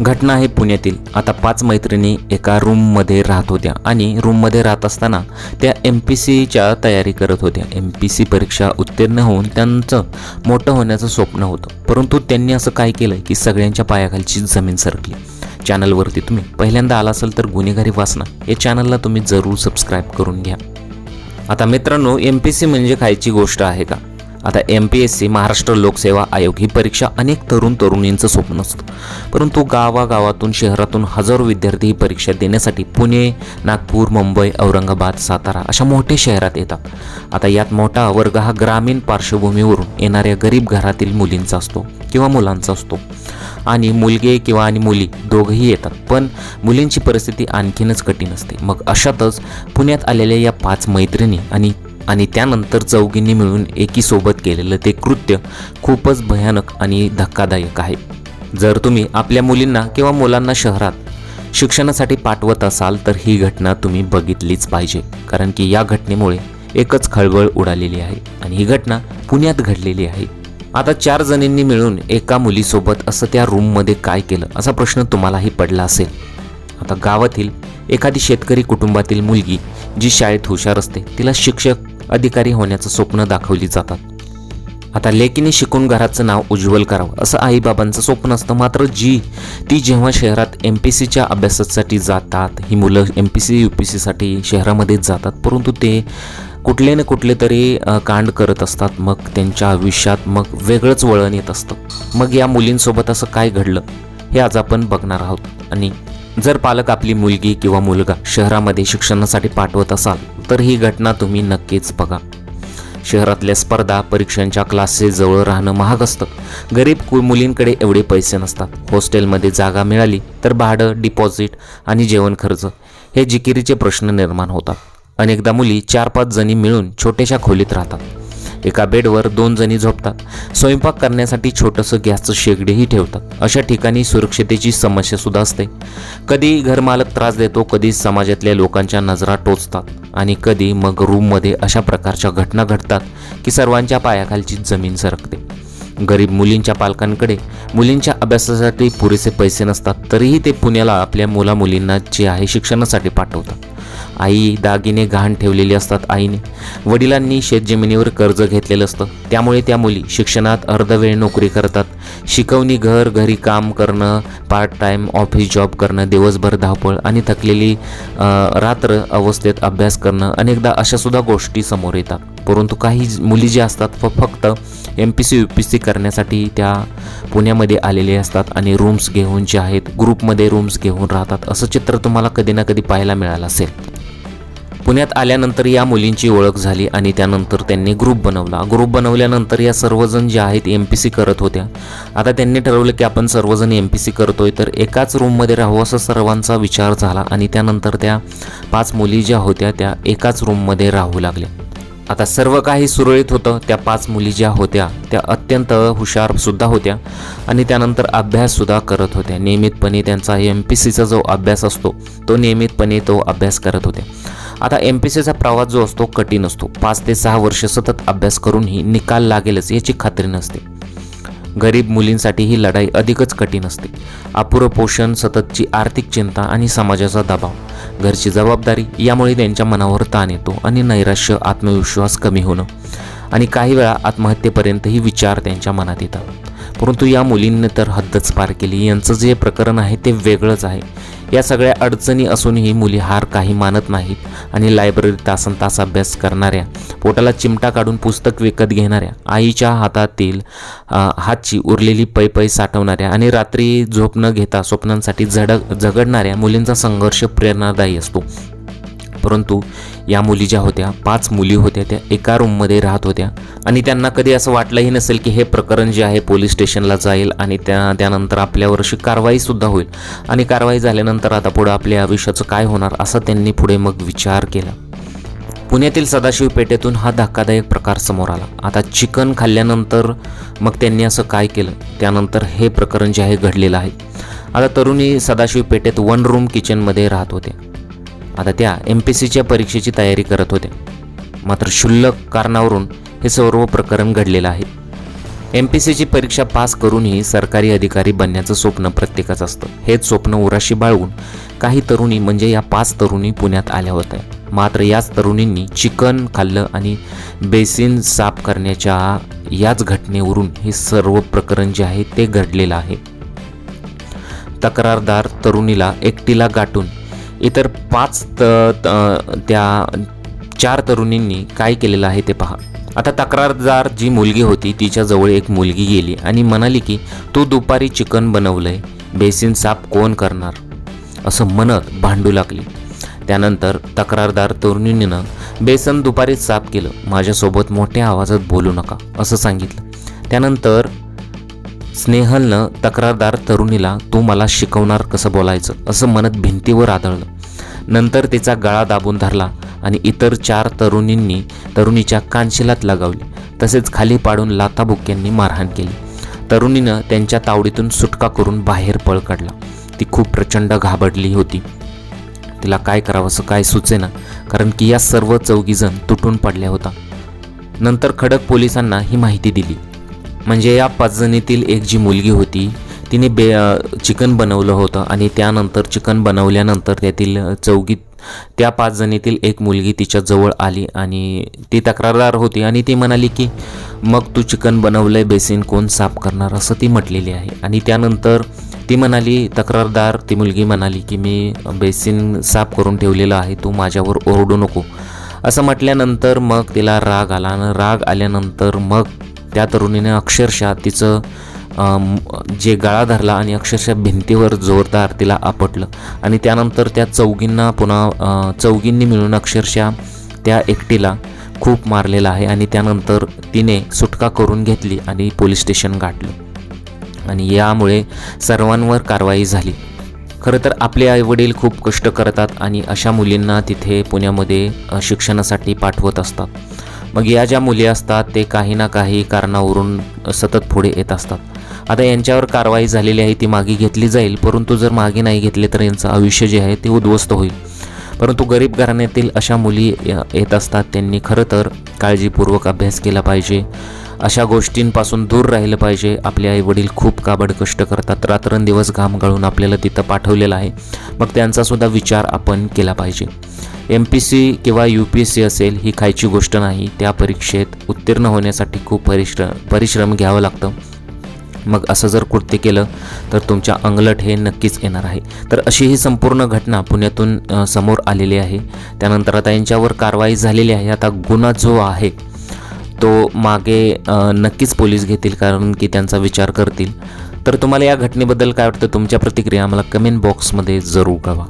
घटना आहे पुण्यातील. आता पाच मैत्रिणी एका रूममध्ये राहत होत्या आणि रूममध्ये राहत असताना त्या एम पी सीच्या तयारी करत होत्या. एम पी सी परीक्षा उत्तीर्ण होऊन त्यांचं मोठं होण्याचं स्वप्न होतं. परंतु त्यांनी असं काय केलं की सगळ्यांच्या पायाखालची जमीन सरकली. चॅनलवरती तुम्ही पहिल्यांदा आला असाल तर गुन्हेगारी वाचना. या चॅनलला तुम्ही जरूर सबस्क्राईब करून घ्या. आता मित्रांनो एम पी सी म्हणजे खायची गोष्ट आहे का? आता M P S C Maharashtra लोकसेवा आयोग ही परीक्षा अनेक तरुण तरुणींचं स्वप्न असतं. परंतु गावागावातून शहरातून हजारो विद्यार्थी ही परीक्षा देण्यासाठी पुणे नागपूर मुंबई औरंगाबाद सातारा अशा मोठ्या शहरात येतात. आता यात मोठा वर्ग हा ग्रामीण पार्श्वभूमीवरून येणाऱ्या गरीब घरातील मुलींचा असतो किंवा मुलांचा असतो. आणि मुलगे किंवा आणि मुली दोघंही येतात पण मुलींची परिस्थिती आणखीनच कठीण असते. मग अशातच पुण्यात आलेल्या या पाच मैत्रिणी आणि आणि त्यानंतर चौघींनी मिळून एकीसोबत केलेलं ते कृत्य खूपच भयानक आणि धक्कादायक आहे. जर तुम्ही आपल्या मुलींना किंवा मुलांना शहरात शिक्षणासाठी पाठवत असाल तर ही घटना तुम्ही बघितलीच पाहिजे. कारण की या घटनेमुळे एकच खळबळ उडालेली आहे आणि ही घटना पुण्यात घडलेली आहे. आता चार जणींनी मिळून एका मुलीसोबत असं त्या रूममध्ये काय केलं असा प्रश्न तुम्हालाही पडला असेल. आता गावातील एखादी शेतकरी कुटुंबातील मुलगी जी शाळेत हुशार असते तिला शिक्षक अधिकारी होण्याचं स्वप्न दाखवली जातात. आता लेकीने शिकून घराचं नाव उज्ज्वल करावं असं आईबाबांचं स्वप्न असतं. मात्र जी ती जेव्हा शहरात एम पी सीच्या अभ्यासासाठी जातात ही मुलं M P C U P सीसाठी शहरामध्येच जातात परंतु ते कुठले ना कुठले तरी कांड करत असतात. मग त्यांच्या आयुष्यात मग वेगळंच वळण येत असतं. मग या मुलींसोबत असं काय घडलं हे आज आपण बघणार आहोत. आणि जर पालक आपली मुलगी किंवा मुलगा शहरामध्ये शिक्षणासाठी पाठवत असाल तर ही घटना तुम्ही नक्कीच बघा. शहरातल्या स्पर्धा परीक्षांच्या क्लासेस जवळ राहणं महाग असतं. गरीब कु मुलींकडे एवढे पैसे नसतात. हॉस्टेलमध्ये जागा मिळाली तर भाडं डिपॉझिट आणि जेवण खर्च हे जिकिरीचे प्रश्न निर्माण होतात. अनेकदा मुली चार पाच जणी मिळून छोट्याशा खोलीत राहतात. एका बेडवर दोन जणी झोपतात. स्वयंपाक करण्यासाठी छोटंसं गॅसचं शेगडीही ठेवतात. अशा ठिकाणी सुरक्षतेची समस्यासुद्धा असते. कधी घरमालक त्रास देतो कधी समाजातल्या लोकांच्या नजरा टोचतात. आणि कधी मग रूममध्ये अशा प्रकारच्या घटना घडतात की सर्वांच्या पायाखालची जमीन सरकते. गरीब मुलींच्या पालकांकडे मुलींच्या अभ्यासासाठी पुरेसे पैसे नसतात तरीही ते पुण्याला आपल्या मुला मुलींना जे आहे शिक्षणासाठी पाठवतात. आई दागिने गहाण ठेवलेली असतात आईने. वडिलांनी शेतजमिनीवर कर्ज घेतलेलं असतं. त्यामुळे त्या मुली शिक्षणात अर्धवेळ नोकरी करतात. शिकवणी घर घरी काम करणं पार्ट टाईम ऑफिस जॉब करणं दिवसभर धावपळ आणि थकलेली रात्र अवस्थेत अभ्यास करणं अनेकदा अशासुद्धा गोष्टी समोर येतात. परंतु काही मुली ज्या असतात व फक्त M P C U P C करण्यासाठी त्या पुण्यामध्ये आलेले असतात आणि रूम्स घेऊन जे आहेत ग्रुपमध्ये रूम्स घेऊन राहतात. असं चित्र तुम्हाला कधी ना कधी पाहायला मिळालं असेल. पुण्यात आल्यानंतर या मुलींची ओळख झाली आणि त्यानंतर त्यांनी ग्रुप बनवला. ग्रुप बनवल्यानंतर या सर्वजण ज्या आहेत एम पी सी करत होत्या. आता त्यांनी ठरवलं की आपण सर्वजण एम पी सी करतोय तर एकाच रूममध्ये राहू असा सर्वांचा विचार झाला आणि त्यानंतर त्या पाच मुली ज्या होत्या त्या एकाच रूममध्ये राहू लागल्या. आता सर्व काही सुरळीत होतं त्या पाच मुली ज्या होत्या त्या अत्यंत हुशारसुद्धा होत्या आणि त्यानंतर अभ्याससुद्धा करत होत्या. नियमितपणे त्यांचा एम पी सीचा जो अभ्यास असतो तो नियमितपणे तो अभ्यास करत होत्या. आता एम पी सीचा प्रवास जो असतो कठीण असतो. पाच ते सहा वर्ष सतत अभ्यास करूनही निकाल लागेलच याची खात्री नसते. गरीब मुलींसाठी ही लढाई अधिकच कठीण असते. अपुरं पोषण सततची आर्थिक चिंता आणि समाजाचा दबाव. घरची जबाबदारी यामुळे त्यांच्या मनावर ताण येतो आणि नैराश्य आत्मविश्वास कमी होणं आणि काही वेळा आत्महत्येपर्यंतही विचार त्यांच्या मनात येतात. परंतु या मुलींनी तर हद्दच पार केली. यांचं जे प्रकरण आहे ते वेगळंच आहे. या सगळ्या अडचणी असूनही मुली हार काही मानत नाहीत आणि लायब्ररीत तासन तास अभ्यास करणाऱ्या पोटाला चिमटा काढून पुस्तक विकत घेणाऱ्या आईच्या हातातील हातची उरलेली पै पै साठवणाऱ्या आणि रात्री झोप न घेता स्वप्नांसाठी झडक झगडणाऱ्या मुलींचा संघर्ष प्रेरणादायी असतो. परंतु या मुली ज्या होत्या पाच मुली होत्या त्या एका रूममध्ये राहत होत्या. आणि त्यांना कधी असं वाटलंही नसेल की हे प्रकरण जे आहे पोलीस स्टेशनला जाईल आणि त्या त्यानंतर आपल्यावर अशी कारवाईसुद्धा होईल. आणि कारवाई झाल्यानंतर आता पुढं आपल्या आयुष्याचं काय होणार असं त्यांनी पुढे मग विचार केला. पुण्यातील सदाशिव पेठेतून हा धक्कादायक प्रकार समोर आला. आता चिकन खाल्ल्यानंतर मग त्यांनी असं काय केलं? त्यानंतर हे प्रकरण जे आहे घडलेलं आहे. आता तरुणी सदाशिव पेठेत वन रूम किचनमध्ये राहत होत्या आता त्या एम पी सीच्या परीक्षेची तयारी करत होत्या मात्र क्षुल्लक कारणावरून हे सर्व प्रकरण घडलेलं आहे. एम पी सीची परीक्षा पास करूनही सरकारी अधिकारी बनण्याचं स्वप्न प्रत्येकाचं असतं. हेच स्वप्न उराशी बाळगून काही तरुणी म्हणजे या पाच तरुणी पुण्यात आल्या होत्या. मात्र याच तरुणींनी चिकन खाल्लं आणि बेसिन साफ करण्याच्या याच घटनेवरून हे सर्व प्रकरण जे आहे ते घडलेलं आहे. तक्रारदार तरुणीला एकटीला गाठून इतर पाच त त- त्या चार तरुणींनी काय केलेलं आहे ते पहा. आता तक्रारदार जी मुलगी होती तिच्याजवळ एक मुलगी गेली आणि म्हणाली की तू दुपारी चिकन बनवलंय बेसिन साफ कोण करणार? असं म्हणत भांडू लागली. त्यानंतर तक्रारदार तरुणीनं बेसन दुपारीच साफ केलं माझ्यासोबत मोठ्या आवाजात बोलू नका असं सांगितलं. त्यानंतर स्नेहलनं तक्रारदार तरुणीला तू मला शिकवणार कसं बोलायचं? असं म्हणत भिंतीवर आदळलं. नंतर तिचा गळा दाबून धरला आणि इतर चार तरुणींनी तरुणीच्या कानशिलात लगावली. तसेच खाली पाडून लाथाबुक्यांनी मारहाण केली. तरुणीनं त्यांच्या तावडीतून सुटका करून बाहेर पळ काढला. ती खूप प्रचंड घाबरली होती. तिला काय करावं असं काय सुचेना कारण की या सर्व चौघीजण तुटून पडल्या होता. नंतर खडक पोलिसांना ही माहिती दिली. म्हणजे या पाचजणीतील एक जी मुलगी होती तिने बे चिकन बनवलं होतं आणि त्यानंतर चिकन बनवल्यानंतर त्यातील चौघी त्या पाच जणीतील एक मुलगी तिच्याजवळ आली आणि ती तक्रारदार होती आणि ती म्हणाली की मग तू चिकन बनवलं आहे बेसिन कोण साफ करणार? असं ती म्हटलेली आहे. आणि त्यानंतर ती म्हणाली तक्रारदार ती मुलगी म्हणाली की मी बेसिन साफ करून ठेवलेलं आहे तू माझ्यावर ओरडू नको. असं म्हटल्यानंतर मग तिला राग आला आणि राग आल्यानंतर मग त्या तरुणीने अक्षरशः तिचं जे गळा धरला आणि अक्षरशः भिंतीवर जोरदार तिला आपटलं. आणि त्यानंतर त्या चौघींना पुन्हा अ, चौघींनी मिळून अक्षरशः त्या एकटीला खूप मारलेला आहे आणि त्यानंतर तिने सुटका करून घेतली आणि पोलीस स्टेशन गाठलं. आणि यामुळे सर्वांवर कारवाई झाली. खरं तर आपले आईवडील खूप कष्ट करतात आणि अशा मुलींना तिथे पुण्यामध्ये शिक्षणासाठी पाठवत असतात. मग या ज्या मुली असतात ते काही ना काही कारणावरून सतत पुढे येत असतात. आता यांच्यावर कारवाई झालेली आहे ती मागे घेतली जाईल. परंतु जर मागे नाही घेतले तर यांचं आयुष्य जे आहे ते उद्ध्वस्त होईल. परंतु गरीब घराण्यातील अशा मुली य- येत असतात त्यांनी खरं तर काळजीपूर्वक अभ्यास केला पाहिजे. अशा गोष्टींपासून दूर राहिलं पाहिजे. आपले आई वडील खूप काबड कष्ट करतात. रात्रंदिवस घाम गाळून आपल्याला तिथं पाठवलेलं आहे. मग त्यांचासुद्धा विचार आपण केला पाहिजे. एम पी सी किंवा यू पी एस सी असेल ही खायची गोष्ट नाही. त्या परीक्षेत उत्तीर्ण होण्यासाठी खूप परिश्र परिश्रम घ्यावं लागतं. मग असं जर कृत्य केलं तर तुमच्या अंगलट हे नक्कीच येणार आहे. तर अशी ही संपूर्ण घटना पुण्यातून समोर आलेली आहे. त्यानंतर आता यांच्यावर कारवाई झालेली आहे. आता गुन्हा जो आहे तो मागे नक्कीच पोलीस घेतील कारण की त्यांचा विचार करतील. तर तुम्हाला या घटनेबद्दल काय वाटतं? तुमच्या प्रतिक्रिया आम्हाला कमेंट बॉक्समध्ये जरूर कळवा.